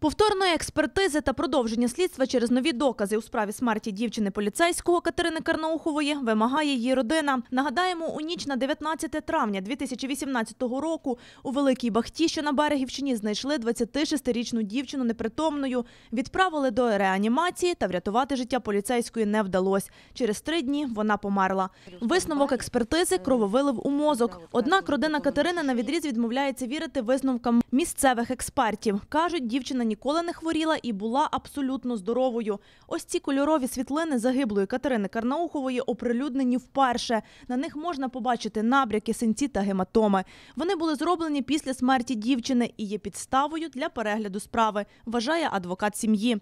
Повторної експертизи та продовження слідства через нові докази у справі смерті дівчини поліцейського Катерини Карнаухової вимагає її родина. Нагадаємо, у ніч на 19 травня 2018 року у Великій Бахті, що на берегівщині, знайшли 26-річну дівчину непритомною, відправили до реанімації та врятувати життя поліцейської не вдалося. Через три дні вона померла. Висновок експертизи крововилив у мозок. Однак родина Катерини на відріз відмовляється вірити висновкам місцевих експертів. Кажуть, дівчина ніколи не хворіла і була абсолютно здоровою. Ось ці кольорові світлини загиблої Катерини Карнаухової оприлюднені вперше. На них можна побачити набряки, синці та гематоми. Вони були зроблені після смерті дівчини і є підставою для перегляду справи, вважає адвокат сім'ї.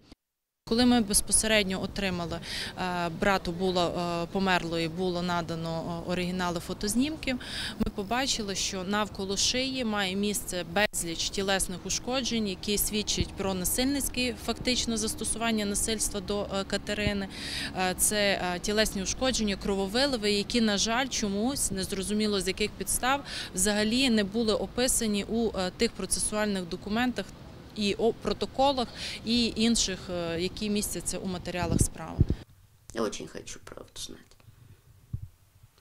Коли ми безпосередньо отримали е, брату було е, померлої, було надано е, оригінали фотознімків. Ми побачили, що навколо шиї має місце безліч тілесних ушкоджень, які свідчать про насильницьке фактично застосування насильства до Катерини. Це тілесні ушкодження, крововиливи, які, на жаль, чомусь незрозуміло з яких підстав взагалі не були описані у тих процесуальних документах і о протоколах, і інших, е, які містяться у матеріалах справи. Я очень хочу правду знать.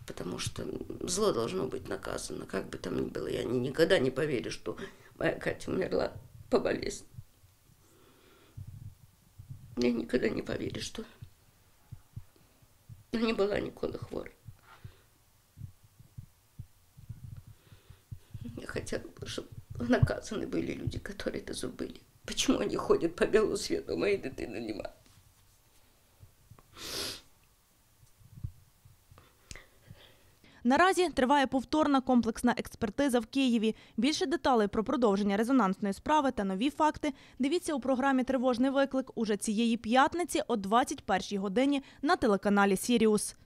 Потому что зло должно быть наказано, как бы там ни было. Я ни- никогда не поверю, что моя Катя умерла по болезни. Я никогда не поверю, что она не была ніколи хворой. Я хотела бы, чтобы наказаны были люди, которые это забыли. Почему они ходят по белу свету, а моей дитини немає? Наразі триває повторна комплексна експертиза в Києві. Більше деталей про продовження резонансної справи та нові факти дивіться у програмі Тривожний виклик уже цієї п'ятниці о 21 годині на телеканалі Сіріус.